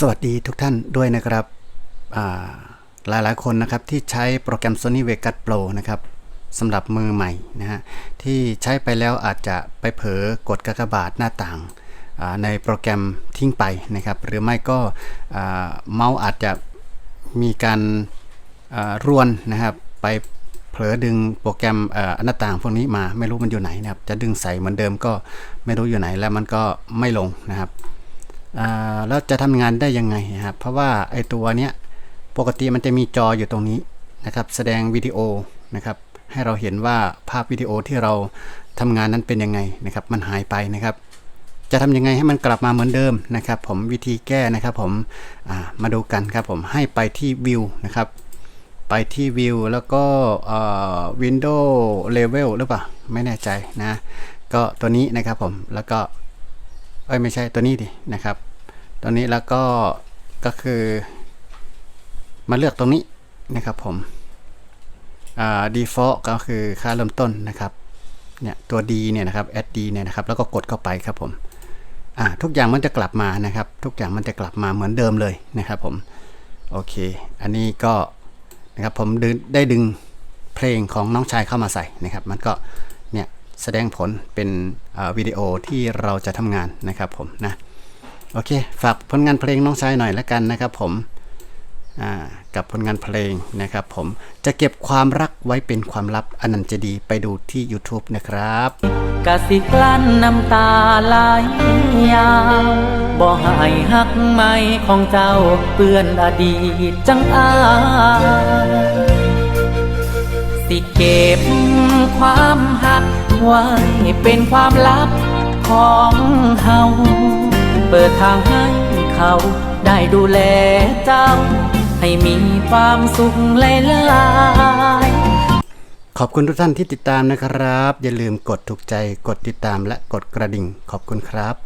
สวัสดีทุกท่านด้วยนะครับอ่ายหลายคนนะครับที่ใช้โปรแกรม Sony Vegas Pro นะครับสำหรับมือใหม่นะฮะที่ใช้ไปแล้วอาจจะไปเผลอกดกากบาทหน้าต่างาในโปรแกรมทิ้งไปนะครับหรือไม่ก็เมาส์อาจจะมีการารวนนะครับไปเผลอดึงโปรแกรมหน้าต่างพวกนี้มาไม่รู้มันอยู่ไหนนะครับจะดึงใส่เหมือนเดิมก็ไม่รู้อยู่ไหนแล้วมันก็ไม่ลงนะครับ แล้วจะทำงานได้ยังไงครับเพราะว่าไอตัวเนี้ยปกติมันจะมีจออยู่ตรงนี้นะครับ แสดงวิดีโอนะครับให้เราเห็นว่าภาพวิดีโอที่เราทำงานนั้นเป็นยังไงนะครับ มันหายไปนะครับ จะทำยังไงให้มันกลับมาเหมือนเดิมนะครับ ผมวิธีแก้นะครับ ผมมาดูกันครับผมให้ไปที่วิวนะครับไปที่วิวแล้วก็วินโดว์เลเวลหรือเปล่า ไม่แน่ใจนะ ก็ตัวนี้นะครับผมแล้วก็ เอ้ยไม่ใช่ตัวนี้ดินะครับตัวนี้แล้วก็ก็คือมาเลือกตรงนี้นะครับผมอ่า default ก็คือค่าเริ่มต้นนะครับเนี่ยตัว D เนี่ยนะครับ add D เนี่ยนะครับแล้วก็กดเข้าไปครับผมอ่าทุกอย่างมันจะกลับมานะครับ ทุกอย่างมันจะกลับมาเหมือนเดิมเลยนะครับผมโอเค อันนี้ก็นะครับผมดึงได้ดึงเพลงของน้องชายเข้ามาใส่นะครับ มันก็ แสดงผลเป็นวิดีโอที่เราจะทำงานนะครับผมนะโอเค ฝากผลงานเพลงน้องชายหน่อยละกันนะครับผมกับผลงานเพลงนะครับผมจะเก็บความรักไว้เป็นความลับอันนั้นจะดีไปดูที่ YouTube นะครับกะสิกลั้นน้ำตาไหลยาวบ่ให้หักไม่ของเจ้าเปื้อนอดีตจังอาสิเก็บความหัก ไว้เป็นความลับของเฮา เปิดทางให้เขาได้ดูแลเจ้า ให้มีความสุขหลายๆขอบคุณทุกท่านที่ติดตามนะครับ อย่าลืมกดถูกใจกดติดตามและกดกระดิ่ง ขอบคุณครับ